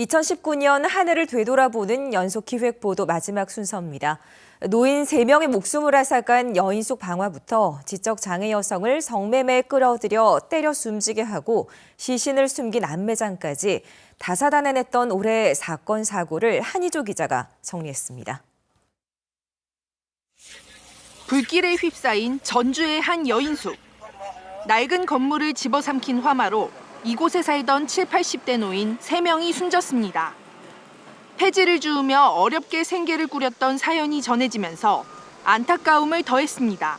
2019년 한 해를 되돌아보는 연속 기획 보도 마지막 순서입니다. 노인 3명의 목숨을 앗아간 여인숙 방화부터 지적 장애 여성을 성매매에 끌어들여 때려 숨지게 하고 시신을 숨긴 안매장까지 다사다난했던 올해 사건 사고를 한희조 기자가 정리했습니다. 불길에 휩싸인 전주의 한 여인숙. 낡은 건물을 집어삼킨 화마로 이곳에 살던 7, 80대 노인 3명이 숨졌습니다. 폐지를 주우며 어렵게 생계를 꾸렸던 사연이 전해지면서 안타까움을 더했습니다.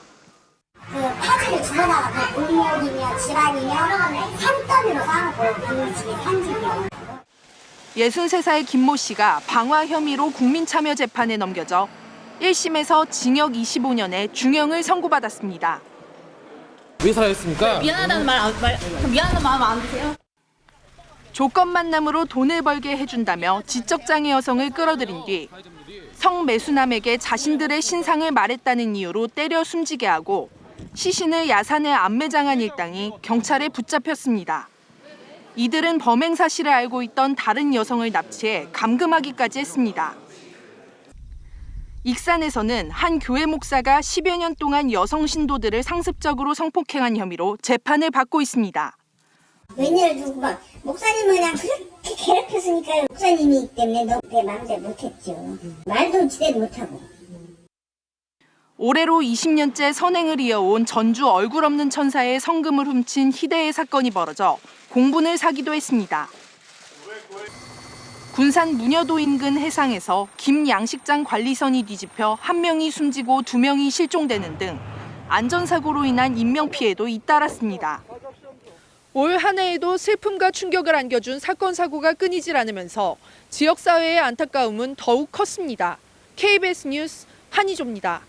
그 폐지를 주워다가 그 공력이며 질환이며 산더미로 쌓아놓고 그 집이 산집이요. 63살 김모 씨가 방화 혐의로 국민참여 재판에 넘겨져 1심에서 징역 25년에 중형을 선고받았습니다. 왜 살아있습니까? 미안하다는 말, 안- 말 미안한 마음 안 드세요? 조건 만남으로 돈을 벌게 해준다며 지적장애 여성을 끌어들인 뒤 성매수남에게 자신들의 신상을 말했다는 이유로 때려 숨지게 하고 시신을 야산에 안매장한 일당이 경찰에 붙잡혔습니다. 이들은 범행 사실을 알고 있던 다른 여성을 납치해 감금하기까지 했습니다. 익산에서는 한 교회 목사가 10여 년 동안 여성 신도들을 상습적으로 성폭행한 혐의로 재판을 받고 있습니다. 웬일을 두고 막 목사님은 그냥 그렇게 괴롭혔으니까 목사님이기 때문에 너내 마음대로 못했죠. 말도 지대로 못하고. 올해로 20년째 선행을 이어온 전주 얼굴 없는 천사의 성금을 훔친 희대의 사건이 벌어져 공분을 사기도 했습니다. 군산 문여도 인근 해상에서 김 양식장 관리선이 뒤집혀 한 명이 숨지고 두 명이 실종되는 등 안전사고로 인한 인명피해도 잇따랐습니다. 올 한 해에도 슬픔과 충격을 안겨준 사건 사고가 끊이질 않으면서 지역사회의 안타까움은 더욱 컸습니다. KBS 뉴스 한희조입니다.